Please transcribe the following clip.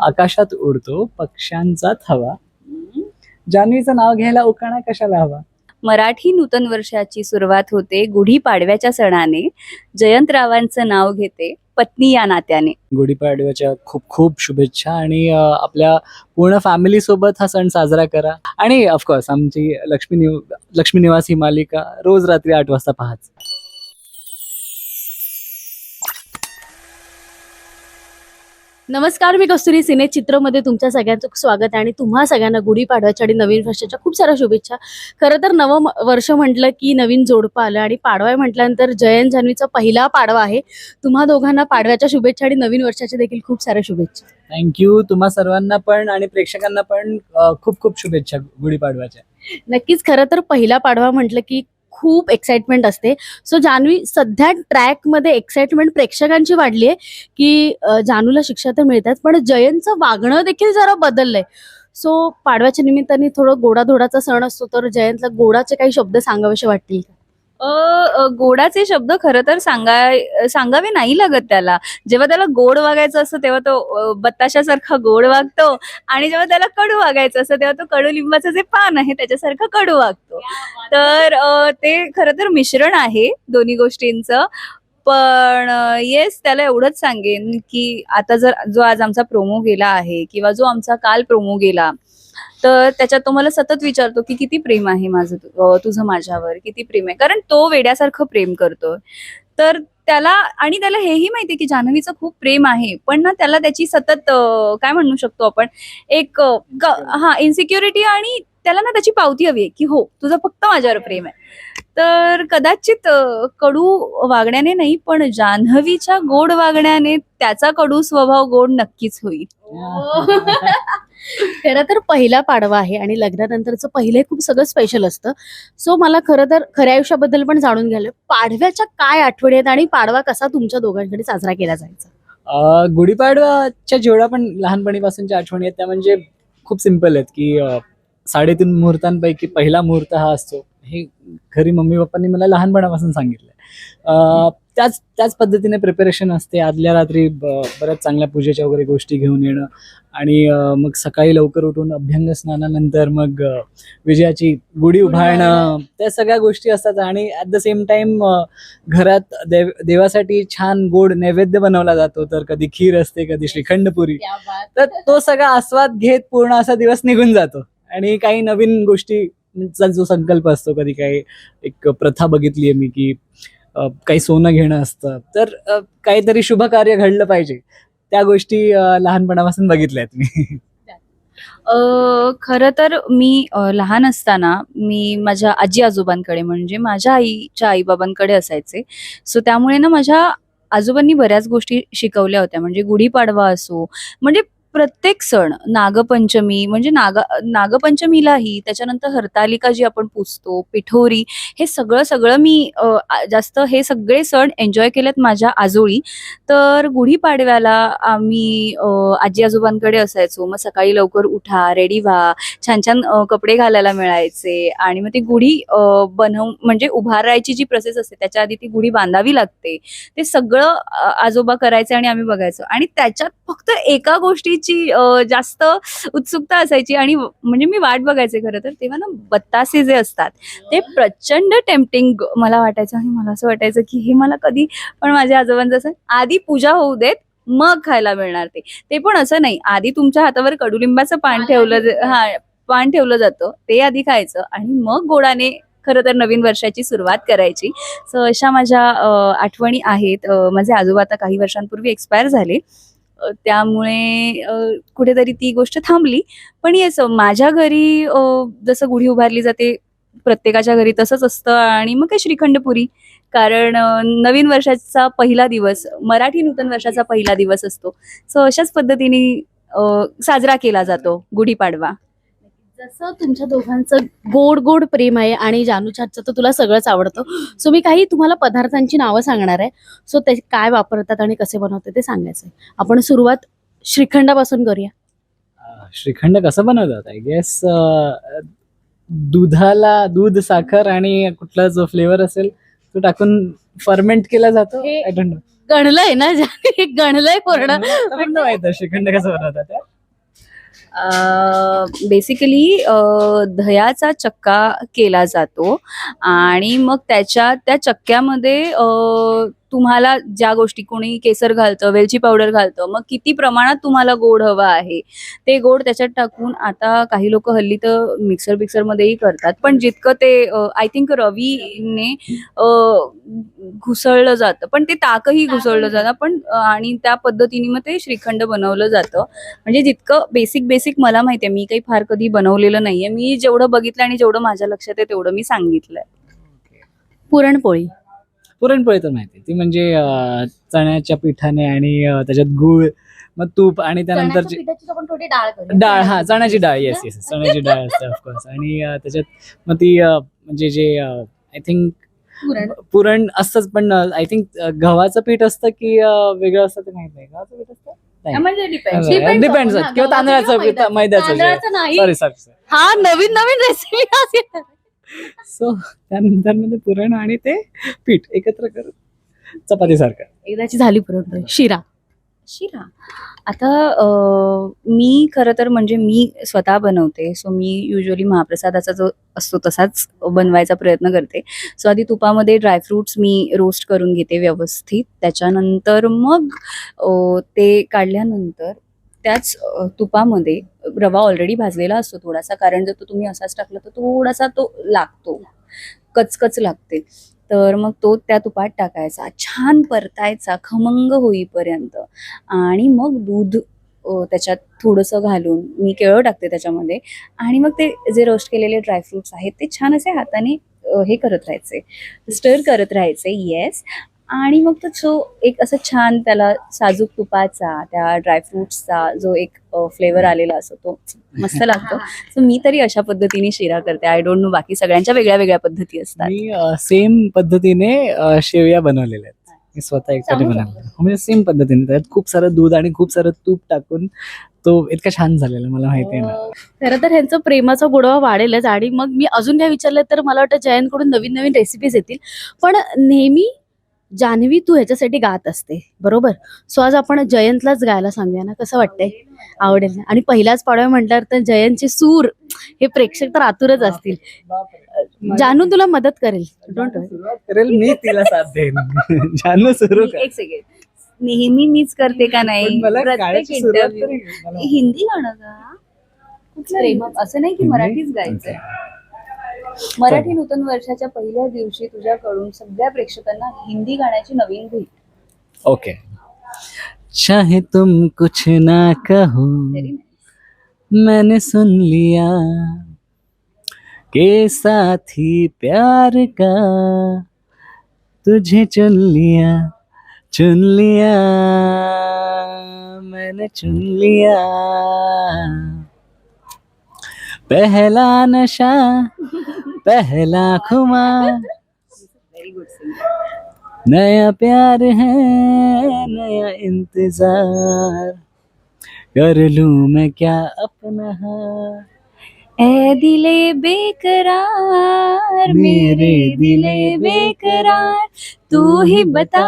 आकाशात उडतो पक्ष्यांचा थवा. जान्हवीचं नाव घ्यायला उकाणा कशाला हवा? मराठी नूतन वर्षाची सुरुवात होते गुढीपाडव्याच्या सणाने. जयंतरावांचं नाव घेते पत्नी या नात्याने. गुढीपाडव्याच्या खूप खूप शुभेच्छा आणि अं, आपल्या पूर्ण फॅमिली सोबत हा सण साजरा करा. आणि ऑफकोर्स आमची लक्ष्मी निव लक्ष्मी निवास ही मालिका रोज रात्री आठ वाजता पाहाच. नमस्कार मी कस्तुरी सिने चित्रमध्ये तुमच्या सगळ्यांचं स्वागत आहे आणि तुम्हा सगळ्यांना गुढीपाडव्याच्या आणि नवीन वर्षाच्या खूप साऱ्या शुभेच्छा. खरं तर नवं वर्ष म्हटलं की नवीन जोडपं आलं आणि पाडवा म्हटल्यानंतर जयंत जान्हवीचा पहिला पाडवा आहे. तुम्हा दोघांना पाडव्याच्या शुभेच्छा आणि नवीन वर्षाच्या देखील खूप साऱ्या शुभेच्छा. थँक्यू तुम्हा सर्वांना पण आणि प्रेक्षकांना पण खूप खूप शुभेच्छा गुढीपाडव्याच्या नक्कीच खरं तर पहिला पाडवा म्हटलं की खूप एक्साइटमेंट असते सो जान्हवी सध्या ट्रॅकमध्ये एक्साइटमेंट प्रेक्षकांची वाढली आहे की जानूला शिक्षा तर मिळतात पण जयंतचं वागणं देखील जरा बदललंय सो पाडव्याच्या निमित्ताने थोडं गोडाधोडाचा सण असतो तर जयंतला गोडाचे काही शब्द सांगावेसे वाटतील का? गोडाचे शब्द खरं तर सांगाय सांगावे नाही लागत त्याला. जेव्हा त्याला गोड वागायचं असतं तेव्हा तो बत्ताशासारखा गोड वागतो आणि जेव्हा त्याला कडू वागायचं असतं तेव्हा तो कडुलिंबाचं जे पान आहे त्याच्यासारखं कडू वागतो. तर ते खरं तर मिश्रण आहे दोन्ही गोष्टींचं. पण येस त्याला एवढंच सांगेन की आता जर जो आज आमचा प्रोमो गेला आहे किंवा जो आमचा काल प्रोमो गेला तर त्याच्यात तो मला सतत विचारतो की किती प्रेम आहे माझं तुझं माझ्यावर? किती प्रेम आहे? कारण तो वेड्यासारखं प्रेम करतोय. तर त्याला आणि त्याला हेही माहिती की जान्हवीचं खूप प्रेम आहे पण ना त्याला त्याची सतत काय म्हणू शकतो आपण? एक हा इन्सिक्युरिटी आणि त्याला ना त्याची पावती हवी आहे की हो तुझं फक्त माझ्यावर प्रेम आहे. तर कदाचित कडू वागण्याने नाही पण जान्हवीच्या गोड वागण्याने त्याचा कडू स्वभाव गोड नक्कीच होईल. खरं तर पहिला पाडवा आहे आणि लग्नानंतरचं पहिलं खूप सगळं स्पेशल असतं. सो मला खरं तर खऱ्या आयुष्याबद्दल पण जाणून घ्यायला पाडव्याच्या काय आठवणी आहेत आणि पाडवा कसा तुमच्या दोघांकडे साजरा केला जायचा? गुढीपाडव्याच्या जेवढ्या पण लहानपणीपासूनच्या आठवणी आहेत त्या म्हणजे खूप सिंपल आहेत की साडेतीन मुहूर्तांपैकी पहिला मुहूर्त हा असतो. हे घरी मम्मी पप्पांनी मला लहानपणापासून सांगितलं. त्याच त्याच पद्धतीने प्रिपरेशन असते. आदल्या रात्री बऱ्याच चांगल्या पूजेच्या वगैरे गोष्टी घेऊन येणं. आणि मग सकाळी लवकर उठून अभ्यंग स्नानानंतर मग विजयाची गुढी उभारणं. त्या सगळ्या गोष्टी असतात. आणि ॲट द सेम टाइम घरात देव देवासाठी छान गोड नैवेद्य बनवला जातो. तर कधी खीर असते कधी श्रीखंडपुरी. तर तो सगळा आस्वाद घेत पूर्ण असा दिवस निघून जातो. आणि काही नवीन गोष्टीचा जो संकल्प असतो कधी काही एक प्रथा बघितली आहे मी की काही सोनं घेणं असतं. तर काहीतरी शुभ कार्य घडलं पाहिजे. त्या गोष्टी लहानपणापासून बघितल्या आहेत मी. अ, खरं तर मी लहान असताना मी माझ्या आजी आजोबांकडे म्हणजे माझ्या आईच्या आईबाबांकडे असायचे. सो त्यामुळे ना माझ्या आजोबांनी बऱ्याच गोष्टी शिकवल्या होत्या. म्हणजे गुढीपाडवा असो म्हणजे प्रत्येक सण नागपंचमी म्हणजे नाग नागपंचमीलाही त्याच्यानंतर हरतालिका जी आपण पुजतो पिठोरी हे सगळं सगळं मी जास्त हे सगळे सण एन्जॉय केलेत माझ्या आजोळी. तर गुढीपाडव्याला आम्ही आजी आजोबांकडे असायचो. मग सकाळी लवकर उठा रेडी व्हा छान छान कपडे घालायला मिळायचे. आणि मग ती गुढी बनव म्हणजे उभारायची जी प्रोसेस असते त्याच्या आधी ती गुढी बांधावी लागते. ते सगळं आजोबा करायचे आणि आम्ही बघायचो. आणि त्याच्यात फक्त एका गोष्टी गोष्टीची अ, जास्त उत्सुकता असायची आणि म्हणजे मी वाट बघायचे खरं तर तेव्हा ना बत्तासे जे असतात ते प्रचंड टेम्पटिंग मला वाटायचं आणि मला असं वाटायचं की हे मला कधी पण माझ्या आजोबांचं असं आधी पूजा होऊ देत मग खायला मिळणार ते. ते पण असं नाही आधी तुमच्या हातावर कडुलिंबाचं पान ठेवलं हा पान ठेवलं जातं ते आधी खायचं आणि मग गोडाने खरं तर नवीन वर्षाची सुरुवात करायची. सो अशा माझ्या आठवणी आहेत. माझे आजोबा आता काही वर्षांपूर्वी एक्सपायर झाले. त्यामुळे कुठेतरी ती गोष्ट थांबली. पण येस माझ्या घरी जसं गुढी उभारली जाते प्रत्येकाच्या घरी तसंच असतं आणि मग काय श्रीखंडपुरी. कारण नवीन वर्षाचा पहिला दिवस मराठी नूतन वर्षाचा पहिला दिवस असतो. सो अशाच पद्धतीने साजरा केला जातो गुढीपाडवा. जसं तुमच्या दोघांचं गोड गोड प्रेम आहे आणि जानूच्या हातचं तर तुला सगळंच आवडतं. सो मी काही तुम्हाला पदार्थांची नावं सांगणार आहे. सो ते काय वापरतात आणि कसे बनवतात ते सांगायचं आहे. आपण सुरुवात श्रीखंडापासून करूया. श्रीखंड कसं बनवतात? आय गेस दुधाला दूध साखर आणि कुठला जो फ्लेवर असेल तो टाकून फर्मेंट केला जातो? गणलंय ना गणलंय पूर्ण. श्रीखंड कसं बनवतात. बेसिकली दह्याचा चक्का केला जातो. आणि मग त्याच्या त्या चक्क्यामध्ये तुम्हाला ज्या गोष्टी कोणी केसर घालतं वेलची पावडर घालतं मग किती प्रमाणात तुम्हाला गोड हवा आहे? ते गोड त्याच्यात टाकून आता काही लोक हल्ली तर मिक्सर बिक्सरमध्येही करतात. पण जितकं ते आय थिंक रवीने घुसळलं जातं. पण ते ताकही घुसळलं जातं. पण आणि त्या पद्धतीने मग ते श्रीखंड बनवलं जातं. म्हणजे जितकं बेसिक बेसिक मला माहिती आहे मी काही फार कधी बनवलेलं नाहीये. मी जेवढं बघितलं आणि जेवढं माझ्या लक्षात आहे तेवढं मी सांगितलंय. पुरणपोळी. पुरणपोळी तर माहिती ती म्हणजे अं, चण्याच्या पिठाने आणि अं, त्याच्यात गुळ मग तूप आणि त्यानंतर जे- डाळ हा चण्याची डाळ येस येस चण्याची डाळ असते ऑफकोर्स आणि अं, त्याच्यात मग ती अं, म्हणजे जे आय थिंक पुरण. असतंच पण आय थिंक गव्हाचं पीठ असतं की अं, वेगळं असतं ते माहीत नाही. गव्हाचं पीठ असतं? नाही. म्हणजे depends. Depends किंवा गव्हाचं तांदळाचं किंवा मैद्याचं. तांदळाचं नाही. सॉरी सॉरी हा नवीन नवीन रेसिपी सो त्यानंतरमध्ये पुरण आणि ते पीठ एकत्र करून चपाती सारखं. एकदाची झाली पुरणपोळी शिरा. शिरा. आता अ, मी खरं तर म्हणजे मी स्वतः बनवते. सो मी युजली महाप्रसादाचा जो असतो तसाच बनवायचा प्रयत्न करते. सो आधी तुपामध्ये ड्रायफ्रुट्स मी रोस्ट करून घेते व्यवस्थित. त्याच्यानंतर मग अ, ते काढल्यानंतर त्याच अ, तुपामध्ये रवा ऑलरेडी भाजलेला असतो थोडासा कारण जर तो तुम्ही असाच टाकला तर थोडासा तो लागतो कचकच लागते. तर मग तो त्या तुपात टाकायचा छान परतायचा खमंग होईपर्यंत. आणि मग दूध त्याच्यात थोडंसं घालून मी केळं टाकते त्याच्यामध्ये. आणि मग ते जे रोस्ट केलेले ड्रायफ्रुट्स आहेत ते छान असे हाताने हे करत राहायचे. स्टर करत राहायचे येस आणि मग तो जो एक असं छान त्याला साजूक तुपाचा त्या ड्रायफ्रुट्सचा जो एक फ्लेवर आलेला असतो तो मस्त लागतो. सो मी तरी अशा पद्धतीने शिरा करते. आय डोंट नो बाकी सगळ्यांच्या वेगळ्या वेगळ्या पद्धती असतात. मी सेम पद्धतीने शेवया बनवलेल्या आहेत. मी स्वतः एकट्याने बनवलं म्हणजे सेम पद्धतीने. त्यात खूप सारं दूध आणि खूप सारं तूप टाकून तो इतका छान झालेला मला माहिती आहे ना. खरं तर ह्यांचं प्रेमाचा गोडवा वाढेलच आणि मग मी अजून काय विचारलं तर मला वाटतं जयंतकडून नवीन नवीन रेसिपीज येतील. पण नेहमी जान्हवी तू ह्याच्यासाठी गात असते. बरोबर? सो आज आपण जयंतलाच गायला सांगूया ना कसं वाटतंय? आवडेल ना? आणि पहिल्याच पाडव्या म्हटल्यावर तर जयंतचे सूर हे प्रेक्षक तर आतुरच असतील. जानू तुला मदत करेल. डोंट करेल मी तिला साथ देईन. जानू सुरू एक सेकंड नेहमी मीच करते का नाही? हिंदी गाणं का? कुठलं. असं नाही की मराठीच गायचंय. मराठी नूतन वर्षाच्या पहिल्या दिवशी तुझ्याकडून सगळ्या प्रेक्षकांना हिंदी गाण्याची नवीन भेट. ओके चाहे तुम कुछ ना कहो. मैंने सुन लिया के साथी प्यार का तुझे चुन लिया चुन लिया मैंने चुन लिया। पहला नशा पहला singer. नया प्यार है नया इंतजार। कर लूं मैं क्या अपना ए दिले बेकरार मेरे दिले बेकरार तू ही बता।